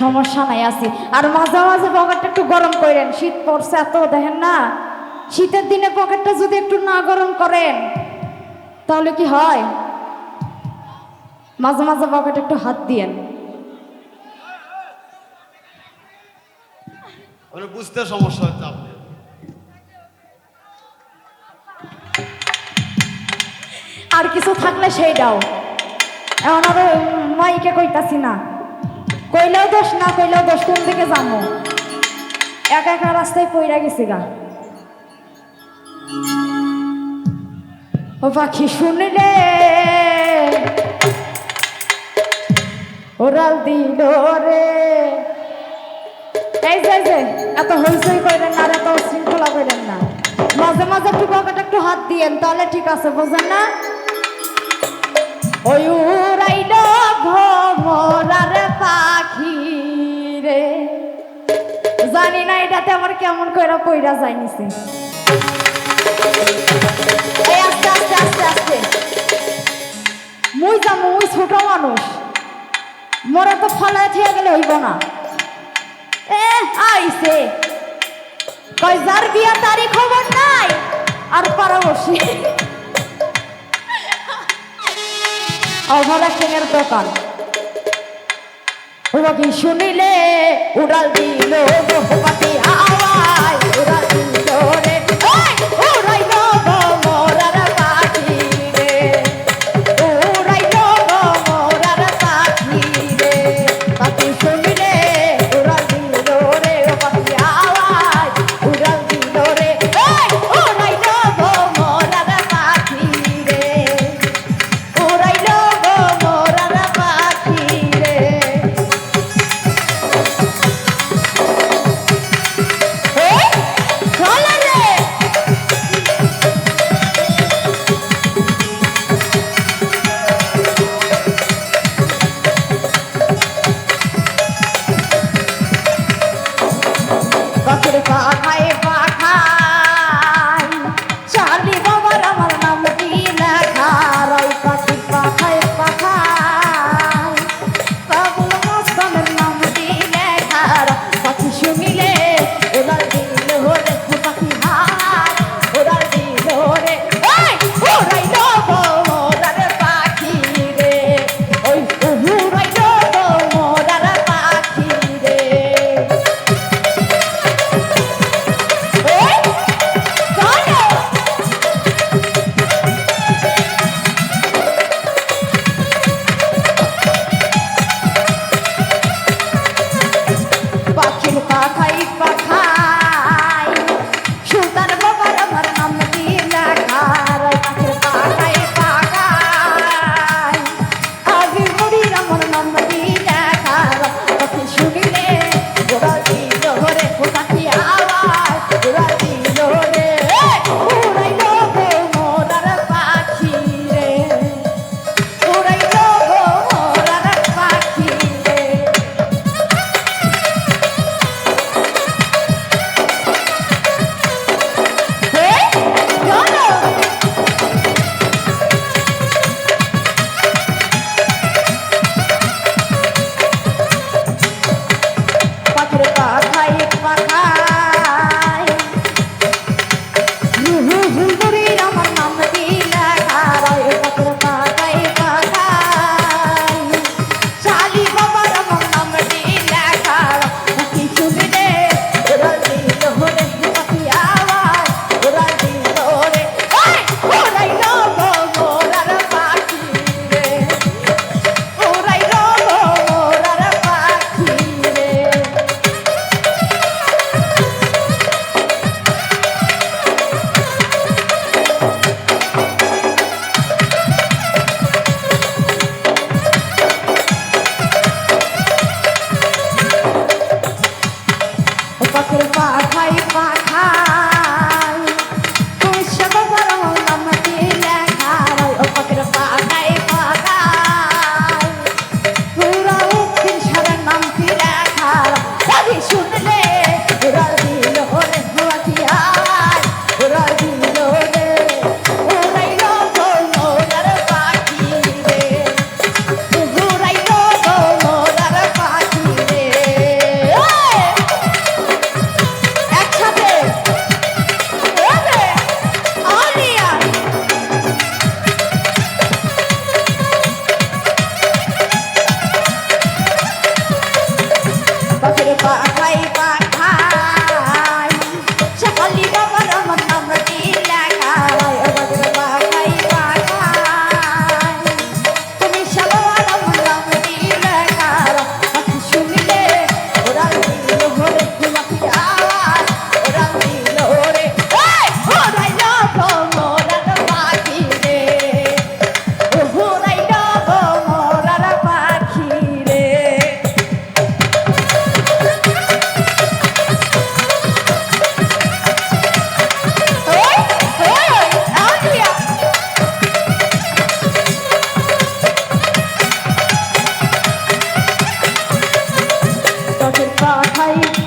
সমস্যা নাই আছে। আর মাঝে মাঝে পকেটটা একটু গরম করেন। শীত পড়ছে এত দেখেন না? শীতের দিনে পকেটটা যদি একটু না গরম করেন তাহলে কি হয়? মাঝে মাঝে পকেটে একটু হাত দিয়েন। মানে বুঝতে সমস্যা হচ্ছে আপনি আর কিছু থাকলে সেইটাও। এখন আর মাইকে কইতাছি না। কইলেও দোষ, না কইলেও দোষ, কোন দিকে যাব একা একা রাস্তায় পইরা গেছি গা। ও পাখি শুনলে ওরাল দিল রে। এই যে যে, এত হইচই করেন না এত শৃঙ্খলা করেন না। মাঝে মাঝে একটু পকেটে একটু হাত দিয়েন, তাহলে ঠিক আছে, বোঝেন না? ওই উড়াইল ভোমরার পাখি রে। জানি না এটাতে আমার কেমন কইরা পইরা যায় নিছে এই আস্তে আস্তে আস্তে মুই যাব মুই ছোট মানুষ। মোরা তো ফলায় থেকে গেলে হইব না। এ, আইছে। কয়, যার বিয়া তারিখ খবর নাই, আর পারা অভাবে সিংয়ের দোকান। শুনিলে উড়াল দিল যায়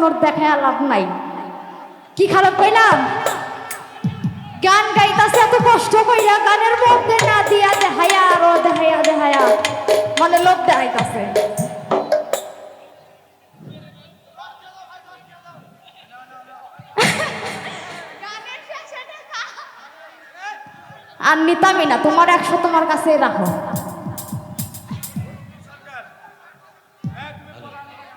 নোট দেখায় লাভ নাই। কি খারাপ কইলাম? গান গাইতাছে, এত কষ্ট কইরা গানের মধ্যে না দিয়া দেখায়া আরও দেখায়া দেখায়া। মানে লোক দেখাইতাছে। আর নিতামি না, তোমার একশো তোমার কাছে রাখো।